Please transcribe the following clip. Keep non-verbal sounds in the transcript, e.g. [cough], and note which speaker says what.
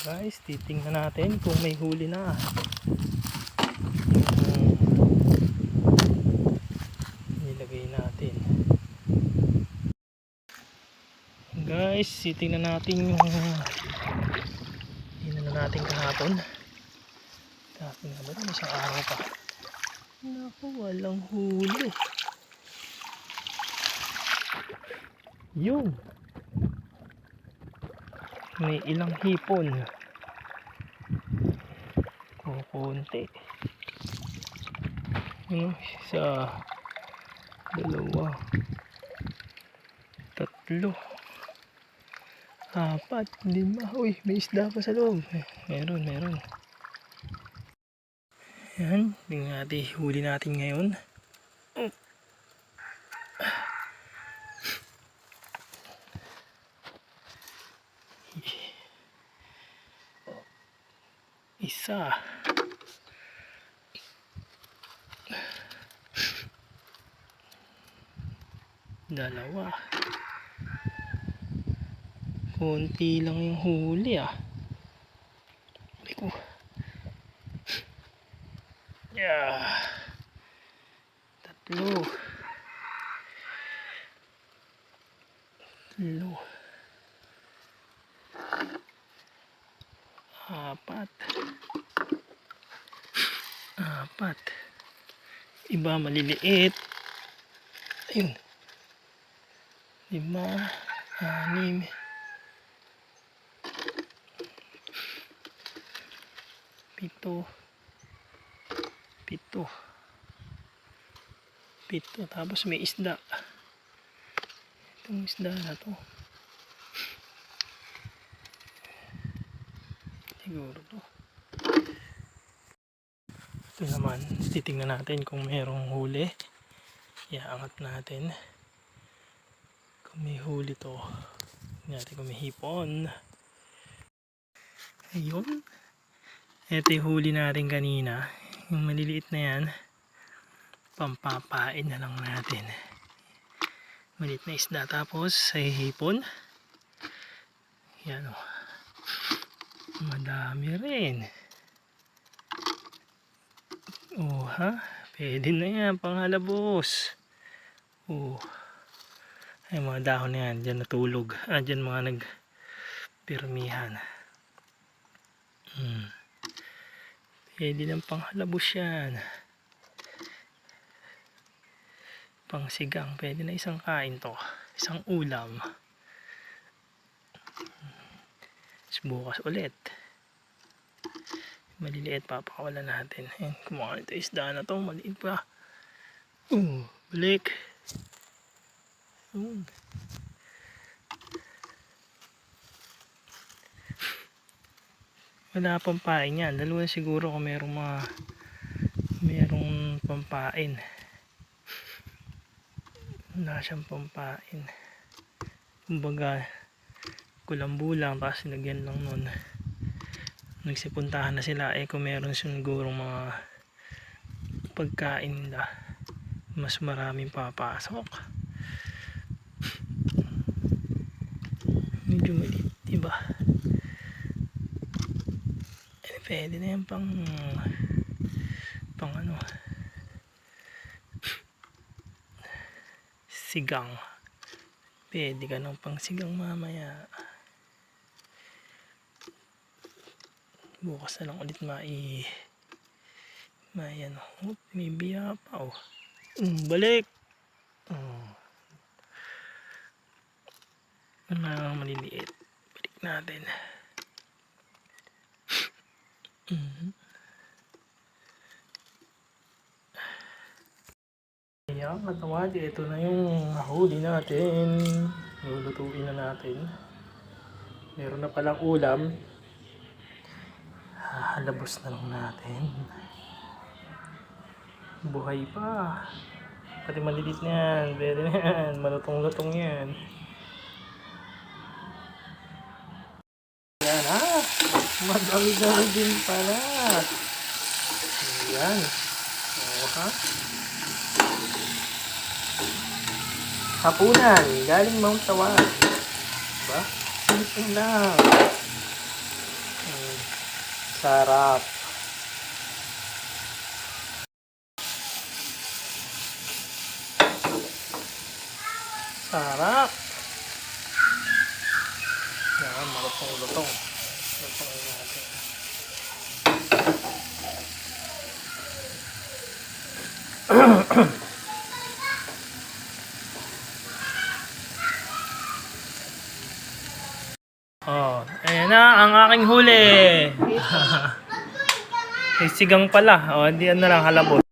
Speaker 1: Guys, titingnan natin kung may huli na. Yung nilagay natin. Guys, titingnan natin yung Tingnan na natin kahapon. Kahapon nga ba? May isang araw pa. Naku, walang huli. Yung. May ilang hipon. Kukunti. Ano? Isa. Dalawa. Tatlo. Apat. Lima. Uy, may isda pa sa loob. Eh, Meron, meron. Yan. Tingnan natin. Huli natin ngayon. Isa. Dalawa. Konti lang yung huli ah. Ko. Yeah. Tatlo. Tatlo. Apat. Apat. Iba maliliit. Ayun. Lima. Anim. Pito. Pito. Pito. Tapos may isda. Itong isda na to. Siguro to. Ito naman. Titingnan natin kung mayroong huli. Iaangat natin. Kung may huli to. Natin kung may hipon. Ayun. Ito yung huli natin kanina. Yung maliliit na yan. Pampapain na lang natin. Maliit na isda. Tapos ay hipon. Yan o. Madami rin. Oh ha. Pwede na yan. Panghalabos. Oh. Ay mga dahon na yan. Diyan natulog. Ah, diyan mga nagpirmihan. Hmm. Pwede ng panghalabos yan. Pangsigang. Pwede na isang kain to. Isang ulam. Tapos bukas ulit. Maliliit papakawalan natin. Ayan, kumakain ito isda na to. Maliit pa. Uh, balik. Yun. Wala pang pain yan. Dalawa siguro kung merong mga merong pampain. Wala siyang pampain. Kumbaga, kulambu lang tapos nilagyan lang nun. Nagsipuntahan na sila eh kung meron siguro mga pagkain nila mas maraming papasok. Medyo maliit, diba? Eh, pwede na yan pang pang ano sigang pwede ka ng pang sigang mamaya bukas na lang ulit mai may ano oh, may biya pa oh mm, balik oh. mga maliliit balik natin Mhm. Ayan, katawad, ito na yung huli natin. Lulutuin na natin. Meron na palang ulam. Halabos na lang natin. Buhay pa. Pati malilit na yan. Pwede na yan. Malutong-lutong yan. Yan ah. Madami-dami din pala. Yan. Oo ha. Hapunan. Galing Mount Tawag. Diba? Simple lang. Sarap. Sarap. Yan, malutong-lutong. Lutong Oh, ayan na ang aking huli. [laughs] May sigang pala. Oh, hindi na lang halabot.